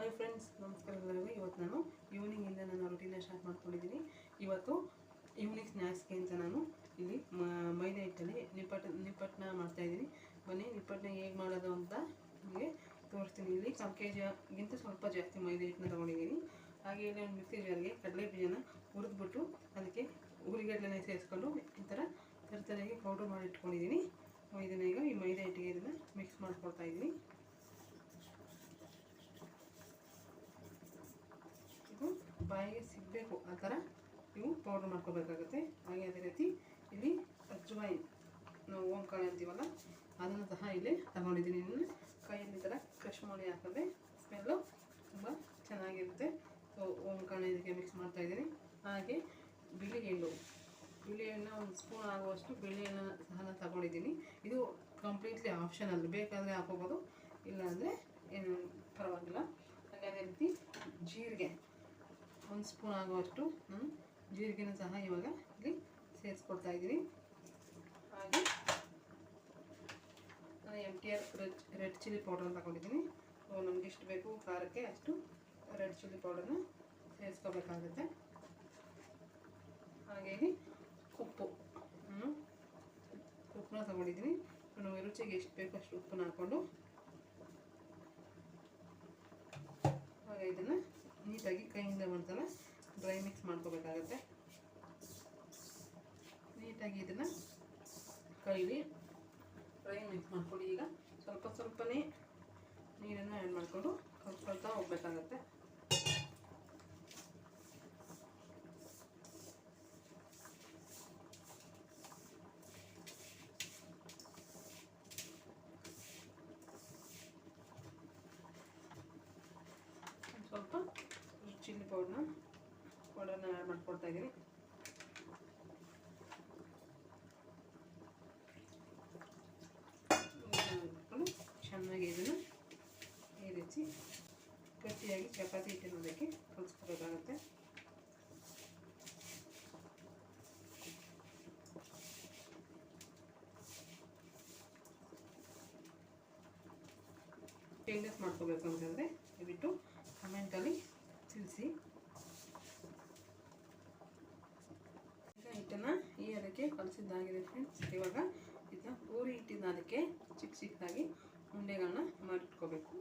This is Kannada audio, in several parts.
ಹಾಯ್ ಫ್ರೆಂಡ್ಸ್ ನಮಸ್ಕಾರ ಎಲ್ಲರಿಗೂ. ಇವತ್ತು ನಾನು ಈವ್ನಿಂಗಿಂದ ನಾನು ರೊಟೀನ ಸ್ಟಾರ್ಟ್ ಮಾಡ್ಕೊಂಡಿದ್ದೀನಿ ಇವತ್ತು ಈವ್ನಿಂಗ್ ಸ್ನ್ಯಾಕ್ಸ್ಗೆ ಅಂತ ನಾನು ಇಲ್ಲಿ ಮೈದಾ ಹಿಟ್ಟಲ್ಲಿ ನಿಪ್ಪಟ್ಟು ನಿಪ್ಪಟ್ಟನ್ನ ಮಾಡ್ತಾಯಿದ್ದೀನಿ ಬನ್ನಿ ನಿಪ್ಪಟ್ಟನ್ನ ಹೇಗೆ ಮಾಡೋದು ಅಂತ ನಿಮಗೆ ತೋರಿಸ್ತೀನಿ. ಇಲ್ಲಿ ಕಾಲು ಕೆ ಜಿಗಿಂತ ಸ್ವಲ್ಪ ಜಾಸ್ತಿ ಮೈದಾ ಹಿಟ್ಟನ್ನ ತೊಗೊಂಡಿದ್ದೀನಿ ಹಾಗೆ ಇಲ್ಲಿ ಒಂದು ಮಿಕ್ಸಿ ಜಾರಿಗೆ ಕಡಲೆ ಬೀಜನ ಹುರಿದ್ಬಿಟ್ಟು ಅದಕ್ಕೆ ಉರಿಗಡ್ಲೆನ ಸೇರಿಸ್ಕೊಂಡು ಈ ಥರ ತರತರಾಗಿ ಪೌಡ್ರ್ ಮಾಡಿ ಇಟ್ಕೊಂಡಿದ್ದೀನಿ ಇದನ್ನ ಈಗ ಈ ಮೈದಾ ಹಿಟ್ಟಿಗೆ ಇದನ್ನು ಮಿಕ್ಸ್ ಮಾಡ್ಕೊಳ್ತಾ ಇದ್ದೀನಿ ಇದು ಬಾಯಿಗೆ ಸಿಗಬೇಕು ಆ ಥರ ನೀವು ಪೌಡ್ರ್ ಮಾಡ್ಕೋಬೇಕಾಗುತ್ತೆ. ಹಾಗೆ ಅದೇ ರೀತಿ ಇಲ್ಲಿ ಅಜ್ವಾಯಿನ್ ನಾವು ಓಂಕಾಳು ಅಂತೀವಲ್ಲ, ಅದನ್ನು ಸಹ ಇಲ್ಲಿ ತಗೊಂಡಿದ್ದೀನಿ. ನಾನು ಕೈಯಲ್ಲಿ ಥರ ಕ್ರಶ್ ಮಾಡಿ ಹಾಕಿದ್ರೆ ಸ್ಮೆಲ್ಲು ತುಂಬ ಚೆನ್ನಾಗಿರುತ್ತೆ. ಸೊ ಓಂಕಾಳು ಇದಕ್ಕೆ ಮಿಕ್ಸ್ ಮಾಡ್ತಾ ಇದ್ದೀನಿ. ಹಾಗೆ ಬಿಳಿ ಎಳ್ಳು. ಬಿಳಿ ಎಣ್ಣೆ ಒಂದು ಸ್ಪೂನ್ ಆಗುವಷ್ಟು ಬಿಳಿ ಎಣ್ಣೆ ಸಹ ನಾನು ತಗೊಂಡಿದ್ದೀನಿ. ಇದು ಕಂಪ್ಲೀಟ್ಲಿ ಆಪ್ಷನಲ್ ಬೇಕಾದರೆ ಹಾಕೋಬೋದು. ಇಲ್ಲಾಂದರೆ ಏನು ಪರವಾಗಿಲ್ಲ. ಹಾಗೆ ಅದೇ ರೀತಿ ಜೀರಿಗೆ. ಒಂದು ಸ್ಪೂನ್ ಆಗುವಷ್ಟು ನಾನು ಜೀರಿಗೆನೂ ಸಹ ಇವಾಗ ಇಲ್ಲಿ ಸೇರಿಸ್ಕೊಡ್ತಾ ಇದ್ದೀವಿ ಹಾಗೆ ನಾನು M T R red red chilli powder ತಗೊಂಡಿದ್ದೀನಿ. ಸೊ ನಮ್ಗೆ ಎಷ್ಟು ಬೇಕು ಖಾರಕ್ಕೆ ಅಷ್ಟು ರೆಡ್ ಚಿಲ್ಲಿ ಪೌಡರ್ನ ಸೇರಿಸ್ಕೋಬೇಕಾಗುತ್ತೆ. ಹಾಗೆ ಉಪ್ಪು ಉಪ್ಪನ್ನ ತಗೊಂಡಿದ್ದೀನಿ. ನಾವು ರುಚಿಗೆ ಎಷ್ಟು ಬೇಕು ಅಷ್ಟು ಉಪ್ಪನ್ನ ಹಾಕ್ಕೊಂಡು ಹಾಗೆ ಇದನ್ನು ನೀಟಾಗಿ ಕೈಯಿಂದ ಒಂದ್ಸಲ ಡ್ರೈ ಮಿಕ್ಸ್ ಮಾಡ್ಕೋಬೇಕಾಗತ್ತೆ. ನೀಟಾಗಿ ಇದನ್ನು ಕೈಲಿ ಡ್ರೈ ಮಿಕ್ಸ್ ಮಾಡ್ಕೊಳ್ಳಿ ಈಗ. ಸ್ವಲ್ಪ ಸ್ವಲ್ಪನೇ ನೀರನ್ನು ಆ್ಯಡ್ ಮಾಡಿಕೊಂಡು ಕಲ್ಸ್ಕೊಳ್ತಾ ಹೋಗ್ಬೇಕಾಗತ್ತೆ ಒಂದ್ ಸ್ವಲ್ಪ ಚಿಲ್ಲಿ ಪೌಡ್ರನ್ನ ಪೌಡರ್ನ ಇದ್ದೀನಿ ಚೆನ್ನಾಗಿ ಇದನ್ನು ಈ ರೀತಿ ಗಟ್ಟಿಯಾಗಿ ಚಪಾತಿ ಹಿಟ್ಟಿನೋದಕ್ಕೆ ಕಲಿಸ್ಕೋಬೇಕಾಗತ್ತೆ. ಚೇಂಜಸ್ ಮಾಡ್ಕೋಬೇಕು ಅಂತಂದರೆ ದಯವಿಟ್ಟು ಕಮೆಂಟಲ್ಲಿ ತಿಳಿಸಿ ಈಗ ಹಿಟ್ಟನ್ನು ಈ ಅದಕ್ಕೆ ಕಲಸಿದ್ದಾಗಿದೆ ಫ್ರೆಂಡ್ಸ್ ಇವಾಗ ಇದನ್ನ ಪೂರಿ ಹಿಟ್ಟಿನ ಅದಕ್ಕೆ ಚಿಕ್ಕ ಚಿಕ್ಕದಾಗಿ ಉಂಡೆಗಳನ್ನ ಮಾಡಿಟ್ಕೋಬೇಕು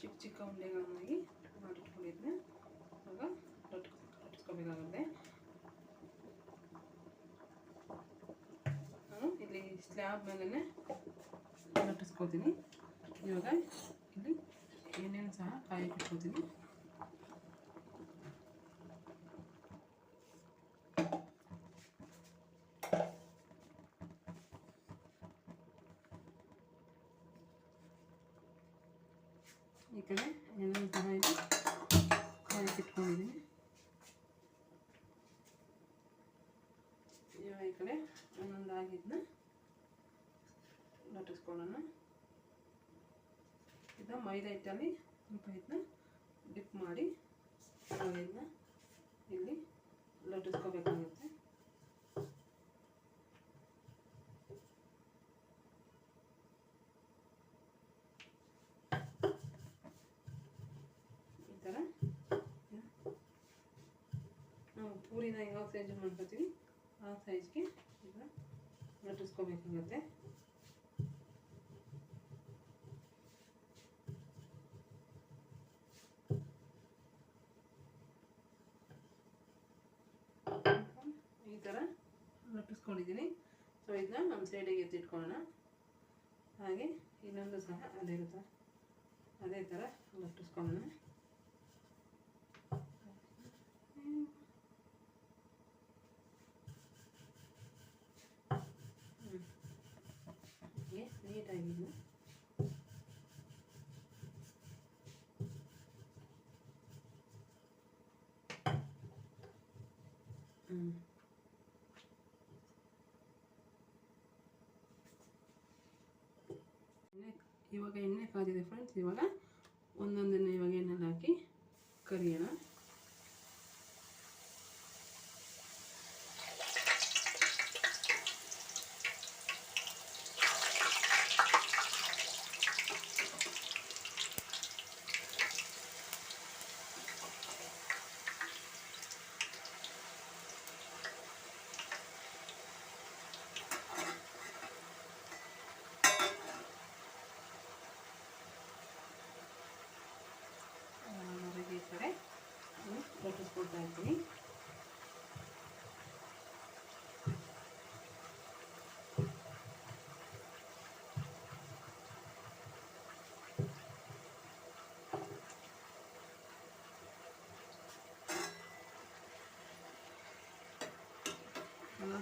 ಚಿಕ್ಕ ಚಿಕ್ಕ ಉಂಡೆಗಳನ್ನಾಗಿ ಮಾಡಿಟ್ಕೊಂಡಿದ್ದೆ ಇವಾಗ ಲಟ್ ಲಟ್ಸ್ಕೋಬೇಕಾಗುತ್ತೆ ನಾನು ಇಲ್ಲಿ ಸ್ಲ್ಯಾಬ್ ಮೇಲೆ ಲಟ್ಟಿಸ್ಕೋತೀನಿ ಇವಾಗ ಇಲ್ಲಿ ಏನೇನು ಸಹ ಕಾಯಿ ಇಟ್ಕೋತೀನಿ ಈ ಕಡೆ ಎಲ್ಲ ಥರ ಇದು. ಇವಾಗ ಈ ಕಡೆ ಒಂದೊಂದು ಆಗಿದ್ದನ್ನ ಲಟ್ಟಿಸ್ಕೊಳ್ಳೋಣ ಇದು ಮೈದಾ ಹಿಟ್ಟಲ್ಲಿ ಸ್ವಲ್ಪ ಇದನ್ನ ಡಿಪ್ ಮಾಡಿ ನಾವು ಇಲ್ಲಿ ಲಟ್ಟಿಸ್ಕೋಬೇಕಾಗುತ್ತೆ ಈ ಥರ ನಾವು ಪೂರಿನ ಯಾವ ಸೈಜ್ ಮಾಡ್ಕೋತೀವಿ ಆ ಸೈಜ್ಗೆ ಇದನ್ನ ಲಟ್ಟಿಸ್ಕೋಬೇಕಾಗತ್ತೆ ಈ ಥರ ಲಟ್ಟಿಸ್ಕೊಂಡಿದ್ದೀನಿ ಸೊ ಇದನ್ನ ನಮ್ಮ ಸೈಡಿಗೆ ಎತ್ತಿಟ್ಕೊಳ್ಳೋಣ. ಹಾಗೆ ಇನ್ನೊಂದು ಸಹ ಅದೇ ಥರ ಅದೇ ಥರ ಲಟ್ಟಿಸ್ಕೊಳ್ಳೋಣ ಹ್ಮ್. ಹೀಗೆ ನೀಟಾಗಿ ಇದನ್ನ ಹ್ಞೂ ಎಣ್ಣೆ ಇವಾಗ ಎಣ್ಣೆ ಕಾದಿದೆ ಫ್ರೆಂಡ್ಸ್ ಇವಾಗ ಒಂದೊಂದನ್ನು ಇವಾಗ ಎಣ್ಣೆಲಿ ಹಾಕಿ ಕರಿಯೋಣ.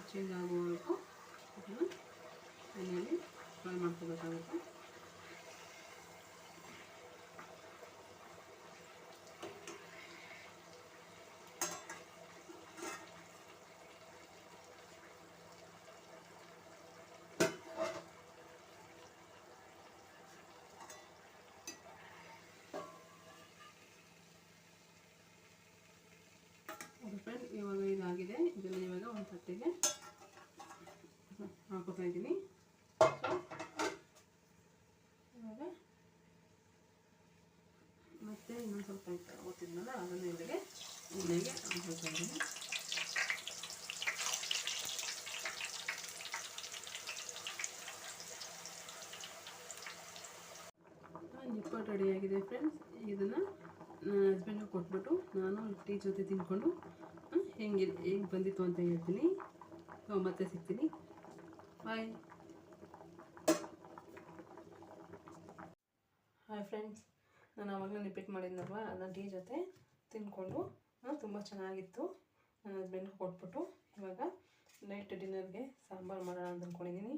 깍지가 먹을 거, 그러면 얘는 얼만큼 잡을 거. ಟೀ ಜೊತೆ ತಿಂದ್ಕೊಂಡು ಹೆಂಗೆ ಹೆಂಗೆ ಬಂದಿತ್ತು ಅಂತ ಹೇಳ್ತೀನಿ. ಮತ್ತೆ ಸಿಗ್ತೀನಿ. ಬಾಯ್ ಹಾಯ್ ಫ್ರೆಂಡ್ಸ್ ನಾನು ಆವಾಗಲೇ ರಿಪೀಟ್ ಮಾಡಿದ್ನಲ್ವ? ಅದನ್ನ ಟೀ ಜೊತೆ ತಿಂದ್ಕೊಂಡು ತುಂಬ ಚೆನ್ನಾಗಿತ್ತು. ನನ್ನ ಹಸ್ಬೆಂಡ್ಗೆ ಕೊಟ್ಬಿಟ್ಟು, ಇವಾಗ ನೈಟ್ ಡಿನ್ನರ್ಗೆ ಸಾಂಬಾರು ಮಾಡೋಣ ಅಂತ ಅಂದ್ಕೊಂಡಿದ್ದೀನಿ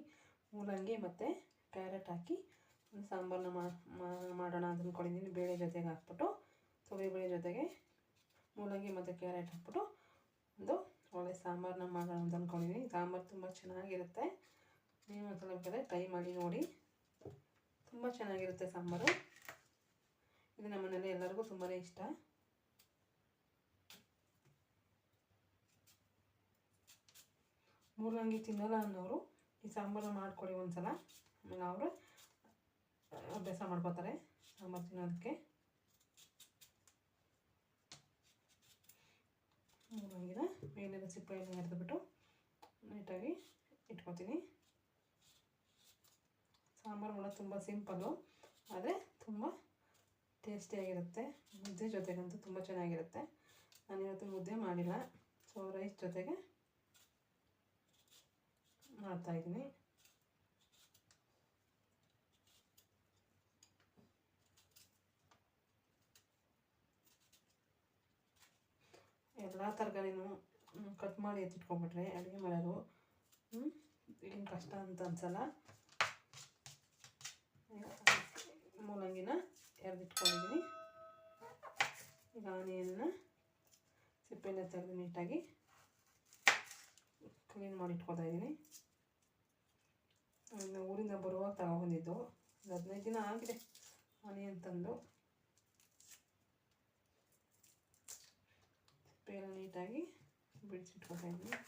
ಮೂಲಂಗಿ ಮತ್ತು ಕ್ಯಾರೆಟ್ ಹಾಕಿ ಸಾಂಬಾರನ್ನ ಮಾಡೋಣ ಅಂತ ಅಂದ್ಕೊಂಡಿದ್ದೀನಿ ಬೇಳೆ ಜೊತೆಗೆ ಹಾಕ್ಬಿಟ್ಟು ತೊಗರಿಬೇಳೆ ಜೊತೆಗೆ ಮೂಲಂಗಿ ಮತ್ತು ಕ್ಯಾರೆಟ್ ಹಾಕ್ಬಿಟ್ಟು ಒಂದು ಒಳ್ಳೆ ಸಾಂಬಾರನ್ನ ಮಾಡೋಣ ಅಂತ ಅಂದ್ಕೊಂಡಿದ್ದೀನಿ ಸಾಂಬಾರು ತುಂಬ ಚೆನ್ನಾಗಿರುತ್ತೆ. ನೀವು ಒಂದ್ಸಲ ಬೇಕಾದ್ರೆ ಟ್ರೈ ಮಾಡಿ ನೋಡಿ. ತುಂಬ ಚೆನ್ನಾಗಿರುತ್ತೆ ಸಾಂಬಾರು. ಇದು ನಮ್ಮ ಮನೇಲಿ ಎಲ್ಲರಿಗೂ ತುಂಬಾ ಇಷ್ಟ. ಮೂಲಂಗಿ ತಿನ್ನಲ್ಲ ಅನ್ನೋರು ಈ ಸಾಂಬಾರು ಮಾಡ್ಕೊಳ್ಳಿ ಒಂದ್ಸಲ. ಆಮೇಲೆ ಅವರು ಅಭ್ಯಾಸ ಮಾಡ್ಕೋತಾರೆ ಸಾಂಬಾರು ತಿನ್ನೋದಕ್ಕೆ. ಮೂಲಂಗಿನ ಮೇಲೆಲ್ಲ ಎಲ್ಲ ಎರೆದುಬಿಟ್ಟು ನೀಟಾಗಿ ಇಟ್ಕೊತೀನಿ. ಸಾಂಬಾರು ಮಾಡೋದು ತುಂಬ ಸಿಂಪಲ್ಲು, ಆದರೆ ತುಂಬ ಟೇಸ್ಟಿಯಾಗಿರುತ್ತೆ ಮುದ್ದೆ ಜೊತೆಗಂತೂ ತುಂಬ ಚೆನ್ನಾಗಿರುತ್ತೆ. ನಾನು ಇವತ್ತು ಮುದ್ದೆ ಮಾಡಿಲ್ಲ, ಸೊ ರೈಸ್ ಜೊತೆಗೆ ಮಾಡ್ತಾಯಿದ್ದೀನಿ ಎಲ್ಲ ತರಕಾರಿನೂ ಕಟ್ ಮಾಡಿ ಎತ್ತಿಟ್ಕೊಂಡ್ಬಿಟ್ರೆ ಅಡುಗೆ ಮಾಡೋದು ಏನು ಕಷ್ಟ ಅಂತ ಅನ್ಸಲ್ಲ. ಮೂಲಂಗಿನ ಎರೆದಿಟ್ಕೊಂಡಿದ್ದೀನಿ ಈಗ ಆನಿಯನ್ನ ಸಿಪ್ಪೆನ ತೆಗೆದು ನೀಟಾಗಿ ಕ್ಲೀನ್ ಮಾಡಿ ಇಟ್ಕೊತಾ ಇದ್ದೀನಿ ಊರಿಂದ ಬರುವಾಗ ತಗೊಬಂದಿದ್ದು. ಒಂದು ಹದಿನೈದು ದಿನ ಆಗಿದೆ ಆನಿಯನ್ ತಂದು. ಸಿಪ್ಪೆಲ್ಲ ನೀಟಾಗಿ ಬಿಡಿಸಿಟ್ಕೊತಾ ಇದ್ದೀನಿ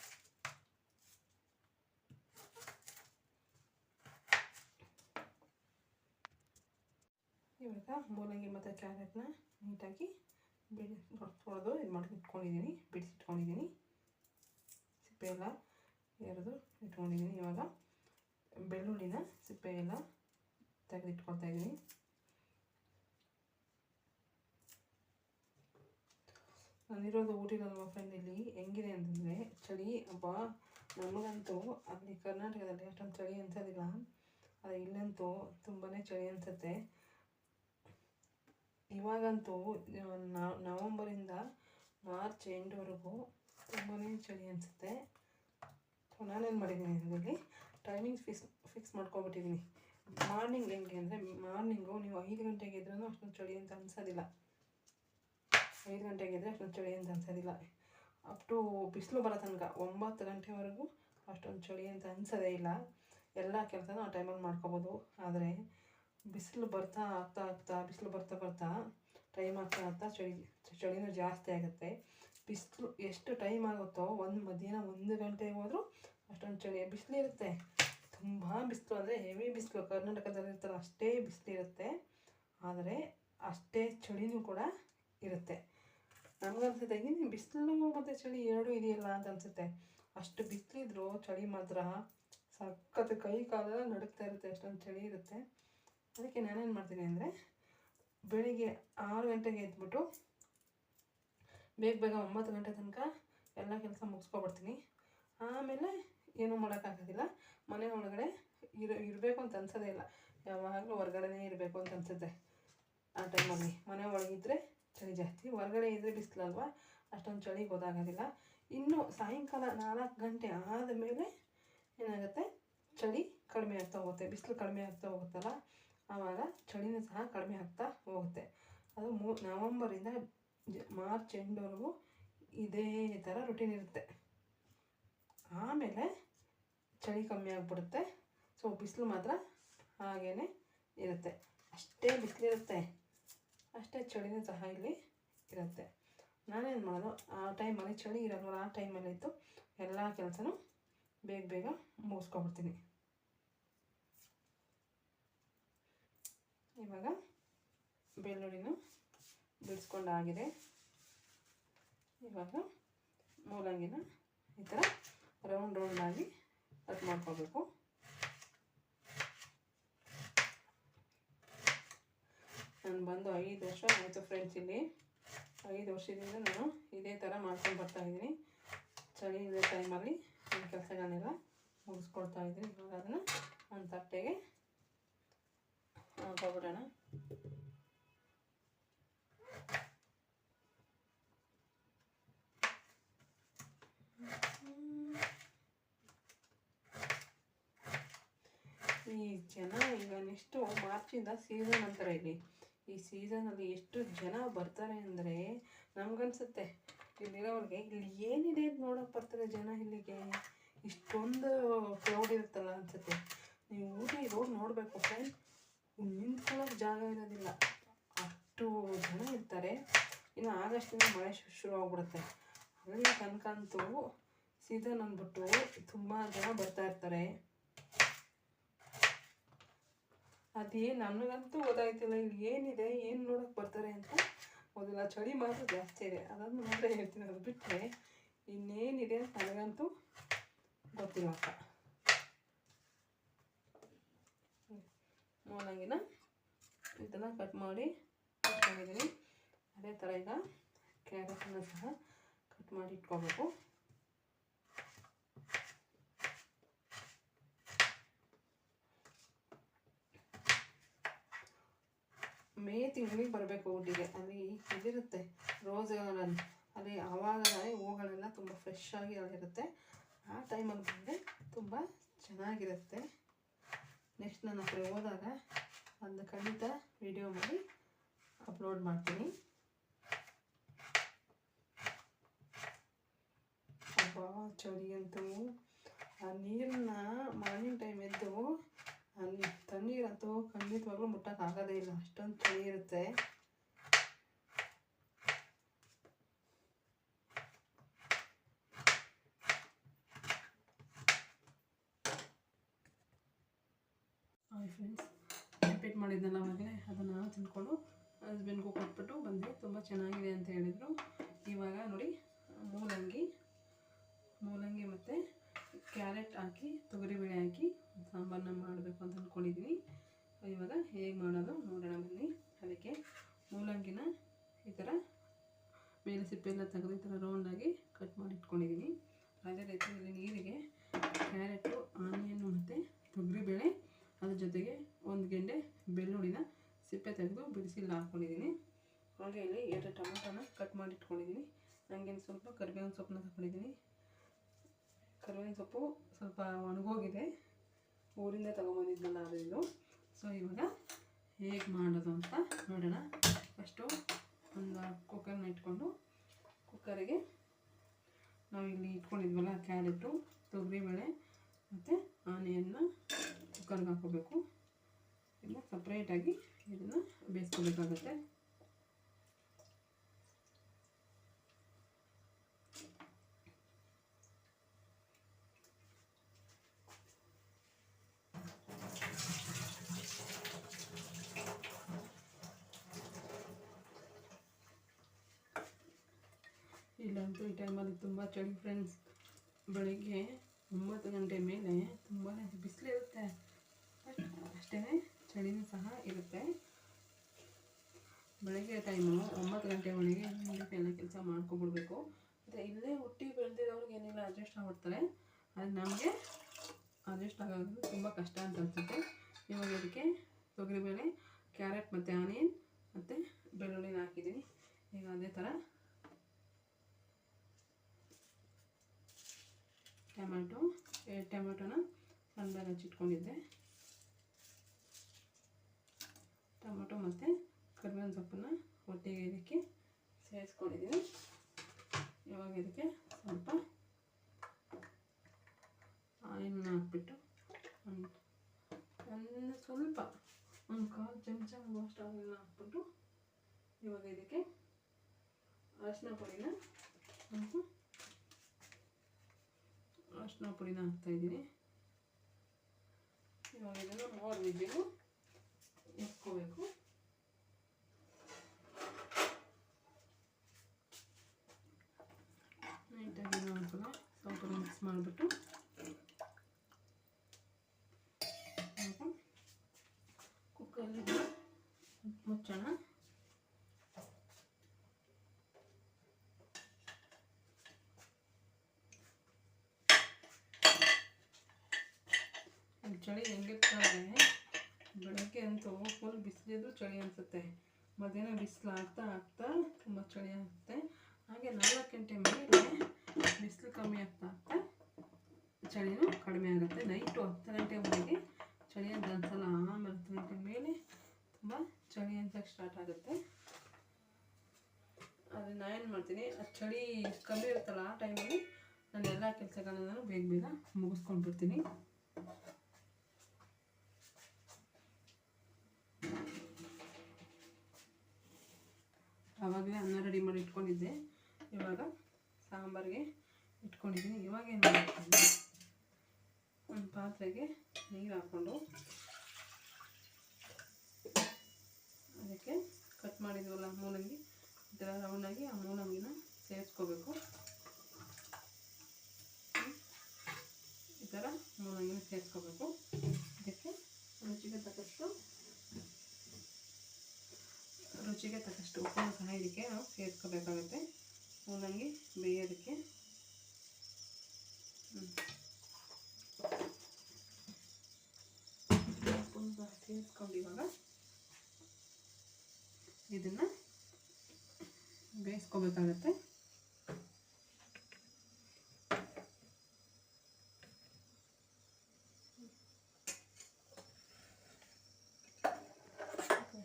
ಇವಾಗ ಮೂಲಂಗಿ ಮತ್ತು ಕ್ಯಾರೆಟ್ನ ನೀಟಾಗಿ ಬಿಡಿ ತೊಳೆದು ಇದು ಮಾಡಿ ಇಟ್ಕೊಂಡಿದ್ದೀನಿ, ಬಿಡಿಸಿಟ್ಕೊಂಡಿದ್ದೀನಿ. ಸಿಪ್ಪೆ ಎಲ್ಲ ಎರೆದು ಇಟ್ಕೊಂಡಿದ್ದೀನಿ. ಇವಾಗ ಬೆಳ್ಳುಳ್ಳಿನ ಸಿಪ್ಪೆ ಎಲ್ಲ ತೆಗೆದಿಟ್ಕೊಳ್ತಾ ಇದ್ದೀನಿ. ನಾನಿರೋದು ಊರಿನಲ್ವ ಫ್ರೆಂಡ್ ಇಲ್ಲಿ ಹೆಂಗಿದೆ ಅಂತಂದರೆ ಚಳಿ ಹಬ್ಬ ನಮಗಂತೂ ಅಲ್ಲಿ ಕರ್ನಾಟಕದಲ್ಲಿ ಅಷ್ಟೊಂದು ಚಳಿ ಅನ್ಸೋದಿಲ್ಲ. ಆದರೆ ಇಲ್ಲಂತೂ ತುಂಬಾ ಚಳಿ ಅನಿಸುತ್ತೆ. ಇವಾಗಂತೂ ನವಂಬರಿಂದ ಮಾರ್ಚ್ ಎಂಡ್ವರೆಗೂ ತುಂಬಾ ಚಳಿ ಅನಿಸುತ್ತೆ. ಸೊ ನಾನೇನು ಮಾಡಿದ್ದೀನಿ ಇದರಲ್ಲಿ ಟೈಮಿಂಗ್ಸ್ ಫಿಕ್ಸ್ ಫಿಕ್ಸ್ ಮಾಡ್ಕೊಬಿಟ್ಟಿದ್ದೀನಿ. ಮಾರ್ನಿಂಗ್ ಹೆಂಗೆ ಅಂದರೆ ಮಾರ್ನಿಂಗು ನೀವು ಐದು ಗಂಟೆಗೆ ಇದ್ರೂ ಅಷ್ಟೊಂದು ಚಳಿ ಅಂತ ಅನ್ಸೋದಿಲ್ಲ. ಐದು ಗಂಟೆಗೆ ಇದ್ದರೆ ಅಷ್ಟೊಂದು ಚಳಿ ಅಂತ ಅನ್ಸೋದಿಲ್ಲ. ಅಪ್ ಟು ಬಿಸಿಲು ಬರೋ ತನಕ ಒಂಬತ್ತು ಗಂಟೆವರೆಗೂ ಅಷ್ಟೊಂದು ಚಳಿ ಅಂತ ಅನ್ಸೋದೇ ಇಲ್ಲ. ಎಲ್ಲ ಕೆಲಸನೂ ಆ ಟೈಮಲ್ಲಿ ಮಾಡ್ಕೋಬೋದು. ಆದರೆ ಬಿಸಿಲು ಬರ್ತಾ ಆಗ್ತಾ ಆಗ್ತಾ, ಬಿಸಿಲು ಬರ್ತಾ ಬರ್ತಾ ಟೈಮ್ ಆಗ್ತಾ ಆಗ್ತಾ ಚಳಿ, ಚಳಿನೂ ಜಾಸ್ತಿ ಆಗುತ್ತೆ. ಬಿಸಿಲು ಎಷ್ಟು ಟೈಮ್ ಆಗುತ್ತೋ ಒಂದು ಮಧ್ಯಾಹ್ನ ಒಂದು ಗಂಟೆಗೆ ಹೋದರೂ ಅಷ್ಟೊಂದು ಚಳಿ, ಬಿಸಿಲು ಇರುತ್ತೆ. ತುಂಬ ಬಿಸಿಲು ಅಂದರೆ ಹೆವಿ ಬಿಸಿಲು. ಕರ್ನಾಟಕದಲ್ಲಿ ಇರ್ತಾರೆ ಅಷ್ಟೇ ಬಿಸಿಲು ಇರುತ್ತೆ. ಆದರೆ ಅಷ್ಟೇ ಚಳಿನೂ ಕೂಡ ಇರುತ್ತೆ. ನಮ್ಗನ್ಸುತ್ತೆ ಏನು ಬಿಸಿಲು ಮತ್ತು ಚಳಿ, ಎರಡೂ ಇದೆಯಲ್ಲ ಅಂತ ಅನಿಸುತ್ತೆ. ಅಷ್ಟು ಬಿಸಿಲಿದ್ರು, ಚಳಿ ಮಾತ್ರ. ಸಖತ್ ಕೈ ಕಾಲೆಲ್ಲ ನಡುಕ್ತಾ ಇರುತ್ತೆ, ಅಷ್ಟೊಂದು ಚಳಿ ಇರುತ್ತೆ. ಅದಕ್ಕೆ ನಾನೇನು ಮಾಡ್ತೀನಿ ಅಂದರೆ, ಬೆಳಿಗ್ಗೆ ಆರು ಗಂಟೆಗೆ ಎದ್ಬಿಟ್ಟು ಬೇಗ ಬೇಗ ಒಂಬತ್ತು ಗಂಟೆ ತನಕ ಎಲ್ಲ ಕೆಲಸ ಮುಗಿಸ್ಕೊಬಿಡ್ತೀನಿ. ಆಮೇಲೆ ಏನೂ ಮಾಡೋಕ್ಕಾಗೋದಿಲ್ಲ. ಮನೆ ಒಳಗಡೆ ಇರೋ, ಇರಬೇಕು ಅಂತ ಅನ್ಸೋದೇ ಇಲ್ಲ. ಯಾವಾಗಲೂ ಹೊರ್ಗಡೆನೇ ಇರಬೇಕು ಅಂತ ಅನ್ಸುತ್ತೆ ಆ ಟೈಮಲ್ಲಿ ಮನೆ ಒಳಗಿದ್ರೆ ಚಳಿ ಜಾಸ್ತಿ, ಹೊರಗಡೆ ಇದ್ದರೆ ಬಿಸಿಲಲ್ವಾ ಅಷ್ಟೊಂದು ಚಳಿ ಗೊತ್ತಾಗೋದಿಲ್ಲ ಇನ್ನು ಸಾಯಂಕಾಲ ನಾಲ್ಕು ಗಂಟೆ ಆದ ಮೇಲೆ ಏನಾಗುತ್ತೆ? ಚಳಿ ಕಡಿಮೆ ಆಗ್ತಾ ಹೋಗುತ್ತೆ. ಬಿಸಿಲು ಕಡಿಮೆ ಆಗ್ತಾ ಹೋಗುತ್ತಲ್ಲ? ಆವಾಗ ಚಳಿನೂ ಸಹ ಕಡಿಮೆ ಆಗ್ತಾ ಹೋಗುತ್ತೆ. ಅದು ಮೂ, ನವಂಬರಿಂದ ಮಾರ್ಚ್ ಎಂಡ್ವರೆಗೂ ಇದೇ ಥರ ರುಟೀನ್ ಇರುತ್ತೆ. ಆಮೇಲೆ ಚಳಿ ಕಮ್ಮಿ ಆಗಿಬಿಡುತ್ತೆ. ಸೊ ಬಿಸಿಲು ಮಾತ್ರ ಹಾಗೇ ಇರುತ್ತೆ. ಅಷ್ಟೇ ಬಿಸಿಲಿರುತ್ತೆ. ಅಷ್ಟೇ ಚಳಿನೂ ಸಹ ಇಲ್ಲಿ ಇರುತ್ತೆ. ನಾನೇನು ಮಾಡೋದು? ಆ ಟೈಮಲ್ಲಿ ಚಳಿ ಇರಲ್ವಲ್ಲ ಆ ಟೈಮಲ್ಲಿ ಇತ್ತು ಎಲ್ಲ ಕೆಲಸನೂ ಬೇಗ ಬೇಗ ಮುಗಿಸ್ಕೊಬಿಡ್ತೀನಿ ಇವಾಗ ಬೆಳ್ಳುಳ್ಳಿನೂ ಬಿಡಿಸ್ಕೊಂಡಾಗಿದೆ. ಇವಾಗ ಮೂಲಂಗಿನ ಈ ಥರ ರೌಂಡ್ ರೌಂಡಾಗಿ ಕಟ್ ಮಾಡ್ಕೋಬೇಕು. ನಾನು ಬಂದು ಐದು ವರ್ಷ ಆಯಿತು ಫ್ರೆಂಡ್ಸ್ ಇಲ್ಲಿ. ಐದು ವರ್ಷದಿಂದ ನಾನು ಇದೇ ಥರ ಮಾಡ್ಕೊಂಡು ಬರ್ತಾಯಿದ್ದೀನಿ ಚಳಿ ಇರೋ ಟೈಮಲ್ಲಿ ನನ್ನ ಕೆಲಸಗಳನ್ನೆಲ್ಲ ಮುಗಿಸ್ಕೊಳ್ತಾ ಇದ್ದೀನಿ. ಇವಾಗ ಅದನ್ನು ಒಂದು ತಟ್ಟೆಗೆ ಹಾಕೋಬಿಡೋಣ. ಈ ಜನ ಈಗ ನೆಕ್ಸ್ಟು ಮಾರ್ಚಿಂದ ಸೀಸನ್ ಅಂತಾರೆ ಇಲ್ಲಿ. ಈ ಸೀಸನಲ್ಲಿ ಎಷ್ಟು ಜನ ಬರ್ತಾರೆ ಅಂದರೆ ನಮಗನ್ಸುತ್ತೆ. ಇಲ್ಲಿರೋರಿಗೆ ಇಲ್ಲಿ ಏನಿದೆ ಅಂತ ನೋಡೋಕೆ ಬರ್ತಾರೆ ಜನ ಇಲ್ಲಿಗೆ. ಇಷ್ಟೊಂದು ಕ್ರೌಡ್ ಇರುತ್ತಲ್ಲ ಅನ್ಸುತ್ತೆ. ನೀವು ಊಟಿ ರೋಡ್ ನೋಡಬೇಕು ಫ್ರೆಂಡ್ ನಿಂತ್ಕೊಳ್ಳೋಕೆ ಜಾಗ ಇರೋದಿಲ್ಲ. ಅಷ್ಟು ಜನ ಇರ್ತಾರೆ. ಇನ್ನು ಆಗಸ್ಟಿಂದ ಮಳೆ ಶುರು ಆಗ್ಬಿಡುತ್ತೆ. ಅಲ್ಲಿ ತನಕ ಅಂತೂ ಸೀಸನ್ ಅಂದ್ಬಿಟ್ಟು ತುಂಬ ಜನ ಬರ್ತಾ ಇರ್ತಾರೆ. ಅದೇ ನನಗಂತೂ ಗೊತ್ತಾಯ್ತಿಲ್ಲ ಇಲ್ಲಿ ಏನಿದೆ, ಏನು ನೋಡೋಕೆ ಬರ್ತಾರೆ ಅಂತ. ಮೊದಲ ಚಳಿ ಮಾತ್ರ ಜಾಸ್ತಿ ಇದೆ. ಅದನ್ನು ಮಾತ್ರ ಹೇಳ್ತೀನಿ, ಅದು ಬಿಟ್ಟರೆ ಇನ್ನೇನಿದೆ ಅಂತ ನನಗಂತೂ ಗೊತ್ತಿಲ್ಲ ಅಂತ. ಮೂಲಂಗಿನ ಇದನ್ನು ಕಟ್ ಮಾಡಿ ಇಟ್ಕೊಂಡಿದ್ದೀನಿ ಅದೇ ಥರ ಈಗ ಕ್ಯಾರೆಟನ್ನು ಸಹ ಕಟ್ ಮಾಡಿ ಇಟ್ಕೋಬೇಕು. ಮೇ ತಿಂಗಳಿಗೆ ಬರಬೇಕು ಊಟಿಗೆ. ಅಲ್ಲಿ ಇದಿರುತ್ತೆ ರೋಸ್ ಅಲ್ಲಿ ಆವಾಗ ಹೂಗಳೆಲ್ಲ ತುಂಬ ಫ್ರೆಶ್ ಆಗಿ ಅಲ್ಲಿರುತ್ತೆ. ಆ ಟೈಮಲ್ಲಿ ಬಂದರೆ ತುಂಬ ಚೆನ್ನಾಗಿರುತ್ತೆ. ನೆಕ್ಸ್ಟ್ ನನ್ನ ಹತ್ರ ಹೋದಾಗ ಒಂದು ಖಂಡಿತ ವಿಡಿಯೋ ಮಾಡಿ ಅಪ್ಲೋಡ್ ಮಾಡ್ತೀನಿ. ಅಬ್ಬಾ, ಚಳಿ ಅಂತೂ. ಆ ನೀರನ್ನ ಮಾರ್ನಿಂಗ್ ಟೈಮ್ ಎದ್ದು ಅಲ್ಲಿ ತಣ್ಣೀರಂತೂ ಖಂಡಿತವಾಗ್ಲೂ ಮುಟ್ಟಕ್ಕಾಗೋದೇ ಇಲ್ಲ. ಅಷ್ಟೊಂದು ಚಳಿ ಇರುತ್ತೆ ಹಾಯ್ ಫ್ರೆಂಡ್ಸ್ ರಿಪೀಟ್ ಮಾಡಿದ್ದೆಲ್ಲ ಅವಾಗಲೇ ಅದನ್ನು ತಿಂದ್ಕೊಂಡು ಹಸ್ಬೆಂಡ್ಗೂ ಕೊಟ್ಬಿಟ್ಟು ಬಂದೆ ತುಂಬ ಚೆನ್ನಾಗಿದೆ ಅಂತ ಹೇಳಿದರು ಇವಾಗ ನೋಡಿ ಮೂಲಂಗಿ ಮೂಲಂಗಿ ಮತ್ತು ಕ್ಯಾರೆಟ್ ಹಾಕಿ ತೊಗರಿಬೇಳೆ ಹಾಕಿ ಸಾಂಬಾರನ್ನ ಮಾಡಬೇಕು ಅಂತ ಅಂದ್ಕೊಂಡಿದ್ದೀನಿ ಇವಾಗ ಹೇಗೆ ಮಾಡೋದು ನೋಡೋಣ ಬನ್ನಿ ಅದಕ್ಕೆ ಮೂಲಂಗಿನ ಈ ಥರ ಮೇಲೆ ಸಿಪ್ಪೆ ಎಲ್ಲ ತೆಗೆದು ಈ ಥರ ರೌಂಡಾಗಿ ಕಟ್ ಮಾಡಿ ಇಟ್ಕೊಂಡಿದ್ದೀನಿ ಅದೇ ರೀತಿ ಇಲ್ಲಿ ನೀರಿಗೆ ಕ್ಯಾರೆಟು ಆನಿಯನ್ನು ಮತ್ತು ತೊಗರಿಬೇಳೆ ಅದ್ರ ಜೊತೆಗೆ ಒಂದು ಗೆಂಡೆ ಬೆಳ್ಳುಳ್ಳಿನ ಸಿಪ್ಪೆ ಇಲ್ಲಿ ಹಾಕ್ಕೊಂಡಿದ್ದೀನಿ. ಹಾಗೆ ಇಲ್ಲಿ ಎರಡು ಟೊಮೆಟೊನ ಕಟ್ ಮಾಡಿ ಇಟ್ಕೊಂಡಿದ್ದೀನಿ ನನಗೆ ಸ್ವಲ್ಪ ಕರಿಬೇವಿನ ಸೊಪ್ಪನ್ನ ತಗೊಂಡಿದ್ದೀನಿ. ಕರಿಬೇವಿನ ಸೊಪ್ಪು ಸ್ವಲ್ಪ ಒಣಗೋಗಿದೆ. ಊರಿಂದ ತೊಗೊಂಬಂದಿದ್ದಲ್ಲ ಅದು ಇದು. ಸೊ ಇವಾಗ ಹೇಗೆ ಮಾಡೋದು ಅಂತ ನೋಡೋಣ. ಫಸ್ಟು ಒಂದು ಕುಕ್ಕರ್ನ ಇಟ್ಕೊಂಡು ಕುಕ್ಕರಿಗೆ ನಾವು ಇಲ್ಲಿ ಇಟ್ಕೊಂಡಿದ್ವಲ್ಲ ಕ್ಯಾರೆಟು ತೊಗರಿಬೇಳೆ ಮತ್ತು ಆನಿಯನ್ನ ಕುಕ್ಕರ್ಗೆ ಹಾಕೋಬೇಕು ಇದನ್ನ ಸಪ್ರೇಟಾಗಿ ಇದನ್ನು ಬೇಯಿಸ್ಕೋಬೇಕಾಗತ್ತೆ ಇಲ್ಲಂತೂ ಈ ಟೈಮಲ್ಲಿ ತುಂಬ ಚಳಿ ಫ್ರೆಂಡ್ಸ್ ಬೆಳಿಗ್ಗೆ ಒಂಬತ್ತು ಗಂಟೆ ಮೇಲೆ ತುಂಬಾ ಬಿಸಿಲಿರುತ್ತೆ. ಅಷ್ಟೇ ಚಳಿನೂ ಸಹ ಇರುತ್ತೆ. ಬೆಳಗ್ಗೆ ಟೈಮು ಒಂಬತ್ತು ಗಂಟೆ ಒಳಗೆ ಎಲ್ಲ ಕೆಲಸ ಮಾಡ್ಕೊಬಿಡ್ಬೇಕು. ಮತ್ತು ಇಲ್ಲೇ ಹುಟ್ಟಿ ಬೆಳೆದಿರೋರಿಗೆ ಏನಿಲ್ಲ ಅಡ್ಜಸ್ಟ್ ಆಗ್ಬಿಡ್ತಾರೆ. ಅದು ನಮಗೆ ಅಡ್ಜಸ್ಟ್ ಆಗೋದು ತುಂಬ ಕಷ್ಟ ಅಂತ ಅನಿಸುತ್ತೆ. ಇವಾಗ ಇದಕ್ಕೆ ತೊಗರಿಬೇಳೆ ಕ್ಯಾರೆಟ್ ಮತ್ತು ಆನಿಯನ್ ಮತ್ತು ಬೆಳ್ಳುಳ್ಳಿನ ಹಾಕಿದ್ದೀನಿ ಈಗ ಅದೇ ಥರ ಟೊಮ್ಯಾಟೊ ಎರಡು ಟೊಮ್ಯಾಟೊನ ಸಣ್ಣದಾಗಿ ಹಚ್ಚಿಟ್ಕೊಂಡಿದ್ದೆ. ಟೊಮೊಟೊ ಮತ್ತು ಕರಿಬೇವಿನ ಸೊಪ್ಪನ್ನ ಒಟ್ಟಿಗೆ ಇದಕ್ಕೆ ಸೇರಿಸ್ಕೊಂಡಿದ್ದೀನಿ. ಇವಾಗ ಇದಕ್ಕೆ ಸ್ವಲ್ಪ ಆಯಿಲ್ನ ಹಾಕ್ಬಿಟ್ಟು ಒಂದು ಒಂದು ಸ್ವಲ್ಪ ಒಂದು ಕಾಲು ಚಮಚ ಮೋಸ್ಟ್ ಆಯಿಲ್ನ ಹಾಕ್ಬಿಟ್ಟು ಇವಾಗ ಇದಕ್ಕೆ ಅರಿಶಿನ ಪುಡಿನ ಸ್ವಲ್ಪ ಅರಿಶಿನ ಪುಡಿನ ಹಾಕ್ತಾಯಿದ್ದೀನಿ ಇವಾಗ ಇದನ್ನು ಮೂರು ಎತ್ಕೋಬೇಕು ನೀಟಾಗಿ ಸ್ವಲ್ಪ ಮಿಕ್ಸ್ ಮಾಡಿಬಿಟ್ಟು ಕುಕ್ಕರಲ್ಲಿ ಮುಚ್ಚೋಣ ಚಳಿ ಹೆಂಗೆ ಬೆಳಗ್ಗೆ ಅಂತೂ ಬಿಸಿಲಿದ್ರು ಚಳಿ ಅನಿಸುತ್ತೆ. ಮಧ್ಯಾಹ್ನ ಬಿಸಿಲು ಆಗ್ತಾ ಆಗ್ತಾ ತುಂಬ ಚಳಿ ಆಗುತ್ತೆ ಹಾಗೆ ನಾಲ್ಕು ಗಂಟೆ ಮೇಲೆ ಬಿಸಿಲು ಕಮ್ಮಿ ಆಗ್ತಾ ಆಗ್ತಾ ಚಳಿನೂ ಕಡಿಮೆ ಆಗುತ್ತೆ. ನೈಟು ಹತ್ತು ಗಂಟೆವರೆಗೆ ಚಳಿ ಅಂತ ಅನ್ಸಲ್ಲ. ಆಮೇಲೆ ಹತ್ತು ಗಂಟೆ ಮೇಲೆ ತುಂಬ ಚಳಿ ಅಂತ ಸ್ಟಾರ್ಟ್ ಆಗುತ್ತೆ. ಆದರೆ ನಾನು ಏನು ಮಾಡ್ತೀನಿ, ಆ ಚಳಿ ಕಮ್ಮಿ ಇರುತ್ತಲ್ಲ ಆ ಟೈಮಲ್ಲಿ ನಾನು ಎಲ್ಲ ಕೆಲಸಗಳನ್ನ ನಾನು ಬೇಗ ಬೇಗ ಮುಗಿಸ್ಕೊಂಡ್ಬಿಡ್ತೀನಿ. ಆವಾಗಲೇ ಅನ್ನ ರೆಡಿ ಮಾಡಿ ಇಟ್ಕೊಂಡಿದ್ದೆ. ಇವಾಗ ಸಾಂಬಾರಿಗೆ ಇಟ್ಕೊಂಡಿದ್ದೀನಿ. ಇವಾಗ ಏನು ಮಾಡ್ತೀನಿ ಒಂದು ಪಾತ್ರೆಗೆ ನೀರು ಹಾಕ್ಕೊಂಡು ಅದಕ್ಕೆ ಕಟ್ ಮಾಡಿದ್ವಲ್ಲ ಮೂಲಂಗಿ ಈ ಥರ ರೌಂಡಾಗಿ ಆ ಮೂಲಂಗಿನ ಸೇರಿಸ್ಕೋಬೇಕು. ಈ ಥರ ಮೂಲಂಗಿನ ಸೇರಿಸ್ಕೋಬೇಕು. ಅದಕ್ಕೆ ರುಚಿಗೆ ತಕ್ಕಷ್ಟು ರುಚಿಗೆ ತಕ್ಕಷ್ಟು ಉಪ್ಪನ್ನು ಸಹ ಇದಕ್ಕೆ ನಾವು ಸೇರಿಸ್ಕೋಬೇಕಾಗುತ್ತೆ ಮೂಲಂಗಿ ಬೇಯೋದಕ್ಕೆ. ಉಪ್ಪನ್ನು ಸಹ ಸೇರಿಸ್ಕೊಂಡು ಇವಾಗ ಇದನ್ನು ಬೇಯಿಸ್ಕೋಬೇಕಾಗತ್ತೆ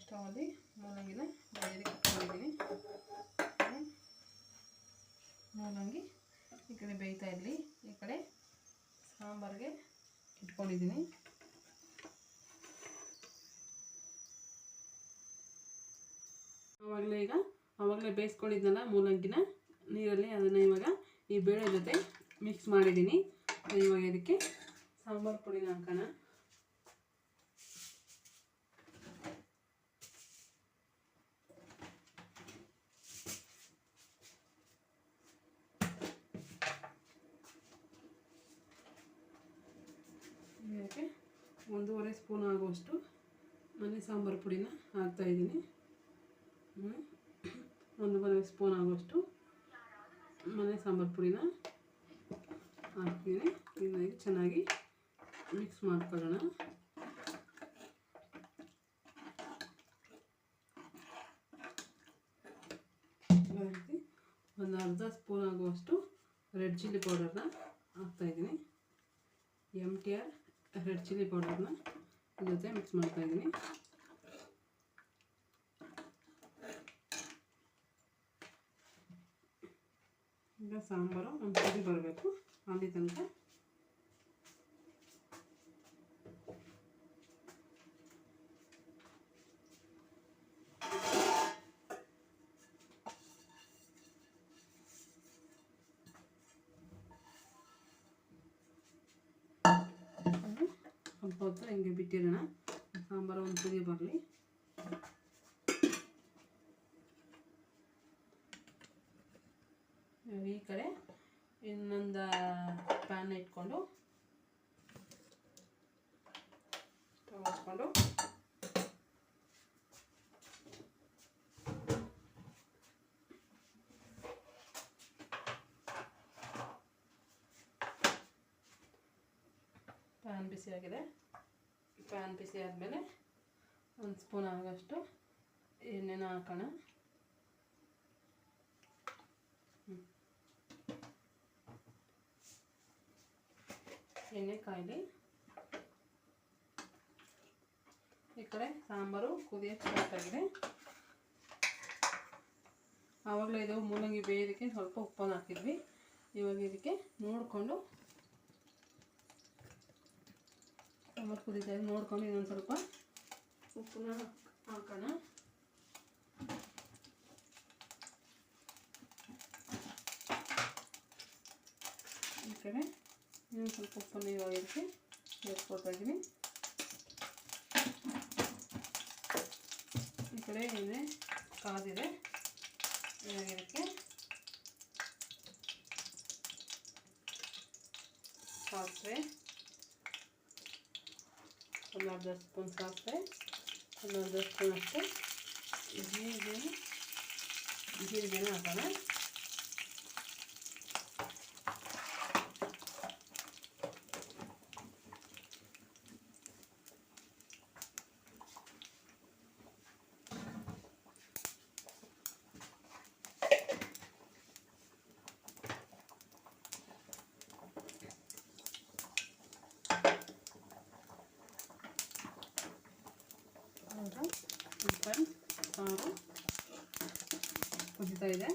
ಸ್ಟವಲ್ಲಿ ಮೂಲಂಗಿನ ಬೇಯೋದಕ್ಕೆ ಇಟ್ಕೊಂಡಿದ್ದೀನಿ ಮೂಲಂಗಿ ಈ ಕಡೆ ಬೇಯ್ತಾ ಇರಲಿ. ಈ ಕಡೆ ಸಾಂಬಾರಿಗೆ ಇಟ್ಕೊಂಡಿದ್ದೀನಿ. ಆವಾಗಲೇ ಈಗ, ಆವಾಗಲೇ ಬೇಯಿಸ್ಕೊಂಡಿದ್ನಲ್ಲ ಮೂಲಂಗಿನ ನೀರಲ್ಲಿ ಅದನ್ನು ಇವಾಗ ಈ ಬೇಳೆ ಜೊತೆ ಮಿಕ್ಸ್ ಮಾಡಿದ್ದೀನಿ. ಇವಾಗ ಇದಕ್ಕೆ ಸಾಂಬಾರು ಪುಡಿನ ಹಾಕೋಣ ಇದಕ್ಕೆ ಒಂದೂವರೆ ಸ್ಪೂನ್ ಆಗುವಷ್ಟು ಮನೆ ಸಾಂಬಾರು ಪುಡಿನ ಹಾಕ್ತಾಯಿದ್ದೀನಿ ಮನೆ ಸ್ಪೂನ್ ಆಗುವಷ್ಟು ಮನೆ ಸಾಂಬಾರು ಪುಡಿನ ಹಾಕ್ತೀನಿ. ಇದಾಗಿ ಚೆನ್ನಾಗಿ ಮಿಕ್ಸ್ ಮಾಡ್ಕೊಳ್ಳೋಣ. ಒಂದು ಅರ್ಧ ಸ್ಪೂನ್ ಆಗುವಷ್ಟು ರೆಡ್ ಚಿಲ್ಲಿ ಪೌಡರ್ನ ಹಾಕ್ತಾಯಿದ್ದೀನಿ M T R red chilli ಪೌಡರ್ನ ಜೊತೆ ಮಿಕ್ಸ್ ಮಾಡ್ತಾ ಮಾಡ್ತಾಯಿದ್ದೀನಿ ಈಗ ಸಾಂಬಾರು ಒಂದು ಕುದಿ ಬರಬೇಕು. ಅಲ್ಲಿ ತನಕ. ಬಿಟ್ಟಿರೋಣ. ಸಾಂಬಾರು ಒಂದು ಕುದಿ ಬರಲಿ. ಈ ಕಡೆ ಇನ್ನೊಂದು ಪ್ಯಾನ್ ಇಟ್ಕೊಂಡು ಹಚ್ಕೊಂಡು ಪ್ಯಾನ್ ಬಿಸಿ ಆಗಿದೆ ಪ್ಯಾನ್ ಬಿಸಿ ಆದಮೇಲೆ ಒಂದು ಸ್ಪೂನ್ ಆಗೋಷ್ಟು ಎಣ್ಣೆನ ಹಾಕೋಣ. ಎಣ್ಣೆ ಕಾಯಿಲಿ. ಈ ಕಡೆ ಸಾಂಬಾರು ಕುದಿಯೋಕ್ಕೆ ಆಗಿದೆ. ಆವಾಗಲೇ ಇದು ಮೂಲಂಗಿ ಬೇಯೋದಕ್ಕೆ ಸ್ವಲ್ಪ ಉಪ್ಪನ್ನು ಹಾಕಿದ್ವಿ. ಇವಾಗ ಇದಕ್ಕೆ ನೋಡಿಕೊಂಡು ಸಾಂಬಾರು ಕುದೀತಾ ಇದೆ ನೋಡ್ಕೊಂಡು ಇನ್ನೊಂದು ಸ್ವಲ್ಪ ಉಪ್ಪನ್ನ ಹಾಕೋಣ. ಈ ಕಡೆ ಇನ್ನೊಂದು ಸ್ವಲ್ಪ ಉಪ್ಪನ್ನು ಇವಾಗ ಇದಕ್ಕೆ ಸೇರಿಸ್ಕೊಳ್ತಾ ಇದ್ದೀನಿ ಈ ಕಡೆ ಎಣ್ಣೆ ಕಾದಿದೆ ಇದಕ್ಕೆ ಸಾಸಿವೆ ಒಂದು ಅರ್ಧ ಸ್ಪೂನ್ ಸಾಸಿವೆ ಒಂದು ಅರ್ಧ ಸ್ಪೂನ್ ಅಷ್ಟು ಜೀರಿಗೆ ಜೀರಿಗೆನ ಹಾಕೋಣ ಇವಾಗ ಚಿಕನ್ ಸಾರು ಕುದೀತಾ ಇದೆ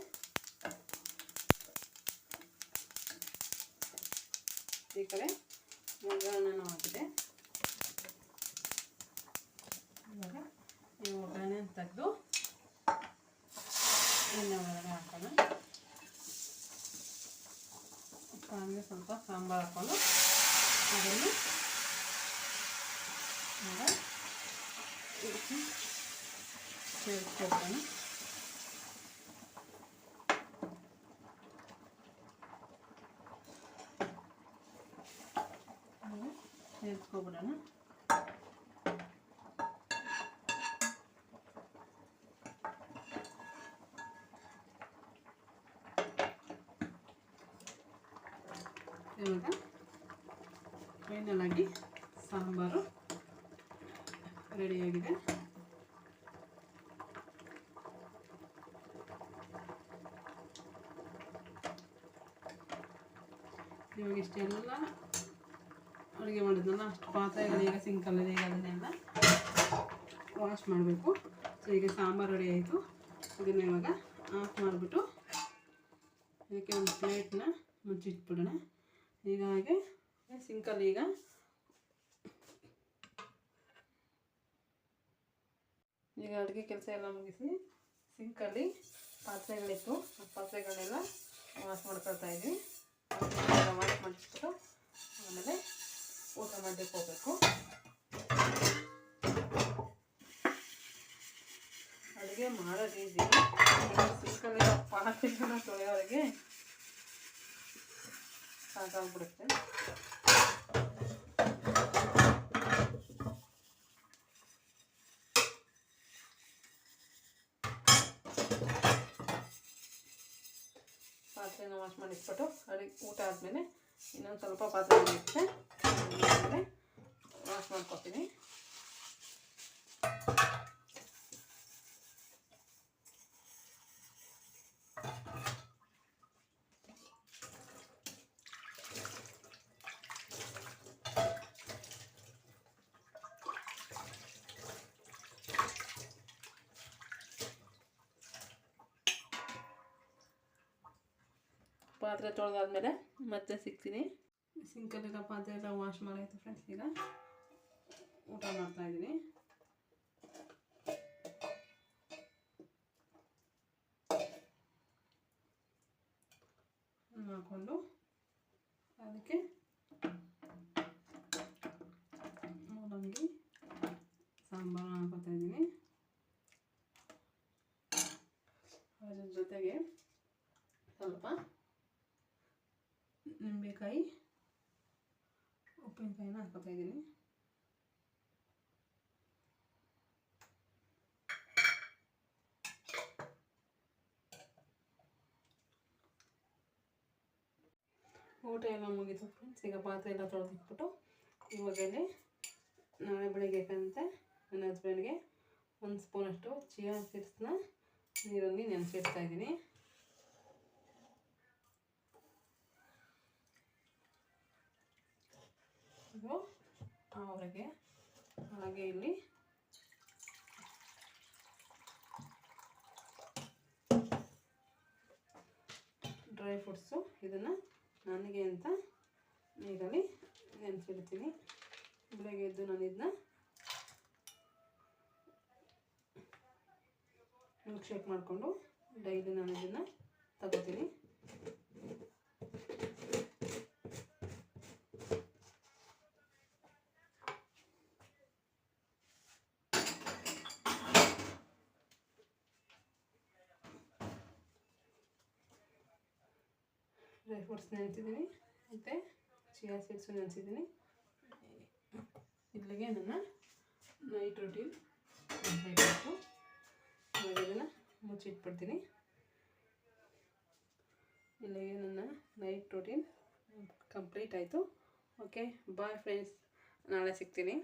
ಈ ಕಡೆ ಒಗ್ಗರಣೆನೂ ಹಾಕಿದೆ ಇವಾಗ ಈ ಒಗ್ಗರಣೆ ತೆಗೆದು ಎಣ್ಣೆ ಒಳಗಡೆ ಹಾಕೋಣ. ಹಂಗೆ ಸ್ವಲ್ಪ ಸಾಂಬಾರು ಹಾಕೊಂಡು ಅದನ್ನು ಸೇರಿಸ್ಕೊಳ್ತಾನೆ ಸೇರಿಸ್ಕೊಬಿಡೋಣ ಇವಾಗ ಫೈನಲ್ ಆಗಿ ಸಾಂಬಾರು ರೆಡಿಯಾಗಿದೆ. ಇವಾಗ ಇಷ್ಟೆಲ್ಲ ಅಡುಗೆ ಮಾಡಿದ್ನಲ್ಲ ಅಷ್ಟು ಪಾತ್ರೆಗಳು ಈಗ ಸಿಂಕಲ್ಲಿ ಈಗ ಅದನ್ನೆಲ್ಲ ವಾಶ್ ಮಾಡಬೇಕು. ಸೊ ಈಗ ಸಾಂಬಾರು ರೆಡಿ ಆಯಿತು. ಇದನ್ನ ಇವಾಗ ಆಫ್ ಮಾಡಿಬಿಟ್ಟು ಅದಕ್ಕೆ ಒಂದು ಪ್ಲೇಟ್ನ ಮುಚ್ಚಿಟ್ಬಿಡೋಣ. ಈಗ ಹಾಗೆ ಸಿಂಕಲ್ಲಿ ಈಗ ಈಗ ಅಡುಗೆ ಕೆಲಸ ಎಲ್ಲ ಮುಗಿಸಿ ಸಿಂಕಲ್ಲಿ ಪಾತ್ರೆಗಳಿತ್ತು. ಆ ಪಾತ್ರೆಗಳನ್ನೆಲ್ಲ ವಾಶ್ ಮಾಡ್ಕೊಳ್ತಾ ಇದ್ವಿ. ವಾಶ್ ಮಾಡಿಸ್ಬಿಟ್ಟು ಆಮೇಲೆ ಊಟ ಮಾಡಲಿಕ್ಕೆ ಹೋಗ್ಬೇಕು ಅಡುಗೆ ಮಾಡೋದು ಈಸಿ ಸಿಂಕಲ್ಲಿ ಪಾತ್ರೆಗಳನ್ನ ತೊಳೆಯೋರಿಗೆ ಸಾಕಾಗ್ಬಿಡುತ್ತೆ. ಪಾತ್ರೆನ ವಾಶ್ ಮಾಡಿ ಇಟ್ಬಿಟ್ಟು ಅಡುಗೆ ಊಟ ಆದಮೇಲೆ ಇನ್ನೊಂದು ಸ್ವಲ್ಪ ಪಾತ್ರೆ ಇರುತ್ತೆ ಆಮೇಲೆ ವಾಶ್ ಮಾಡ್ಕೊತೀನಿ. ಪಾತ್ರೆ ತೊಳೆದಾದ್ಮೇಲೆ ಮತ್ತೆ ಸಿಗ್ತೀನಿ. ಸಿಂಕಲ್ಲಿರೋ ಪಾತ್ರೆ ಎಲ್ಲ ವಾಶ್ ಮಾಡಾಯ್ತು ಫ್ರೆಂಡ್ಸ್ ಈಗ ಊಟ ಮಾಡ್ತಾ ಇದ್ದೀನಿ ಹಾಕ್ಕೊಂಡು ಅದಕ್ಕೆ ಮೂಲಂಗಿ ಸಾಂಬಾರು ಹಾಕೋತಾ ಇದ್ದೀನಿ ಅದ್ರ ಜೊತೆಗೆ ಸ್ವಲ್ಪ ನಿಂಬೆಕಾಯಿ ಉಪ್ಪಿನಕಾಯಿನ ಹಾಕೋತಾ ಇದ್ದೀನಿ. ಊಟ ಎಲ್ಲ ಮುಗೀತು ಫ್ರೆಂಡ್ಸ್ ಈಗ ಪಾತ್ರೆ ಎಲ್ಲ ತೊಳೆದಿಟ್ಬಿಟ್ಟು ಇವಾಗಲೇ ನಾಳೆ ಬೆಳಿಗ್ಗೆ ಕಂತೆ ನನ್ನ ಹಸ್ಬೆಂಡ್ಗೆ ಒಂದು ಸ್ಪೂನಷ್ಟು ಚಿಯಾ ಸೀಡ್ಸ್ನ ನೀರಲ್ಲಿ ನೆನೆಸಿಡ್ತಾ ಇದ್ದೀನಿ. ಇದು ಅವರಿಗೆ ಹಾಗೆ ಇಲ್ಲಿ ಡ್ರೈ ಫ್ರೂಟ್ಸು ಇದನ್ನು ನನಗೆ ಅಂತ ನೀರಲ್ಲಿ ನೆನೆಸಿಡ್ತೀನಿ ಬೆಳಗ್ಗೆ ಎದ್ದು ನಾನು ಇದನ್ನ ಮಿಲ್ಕ್ ಶೇಕ್ ಮಾಡಿಕೊಂಡು ಡೈಲಿ ನಾನು ಇದನ್ನು ತಗೋತೀನಿ. ಫ್ರೂಟ್ಸ್ ನೆನೆಸಿದ್ದೀನಿ ಮತ್ತು ಚಿಯಾ ಸೀಡ್ಸು ನೆನೆಸಿದ್ದೀನಿ ಇಲ್ಲಿಗೆ ನನ್ನ ನೈಟ್ ರೊಟೀನ್ ಕಂಪ್ಲೀಟ್ ಇವಾಗ ಇದನ್ನು ಮುಚ್ಚಿಟ್ಬಿಡ್ತೀನಿ. ಇಲ್ಲಿಗೆ ನನ್ನ ನೈಟ್ ರೊಟೀನ್ ಕಂಪ್ಲೀಟ್ ಆಯಿತು. ಓಕೆ ಬಾಯ್ ಫ್ರೆಂಡ್ಸ್ ನಾಳೆ ಸಿಗ್ತೀನಿ.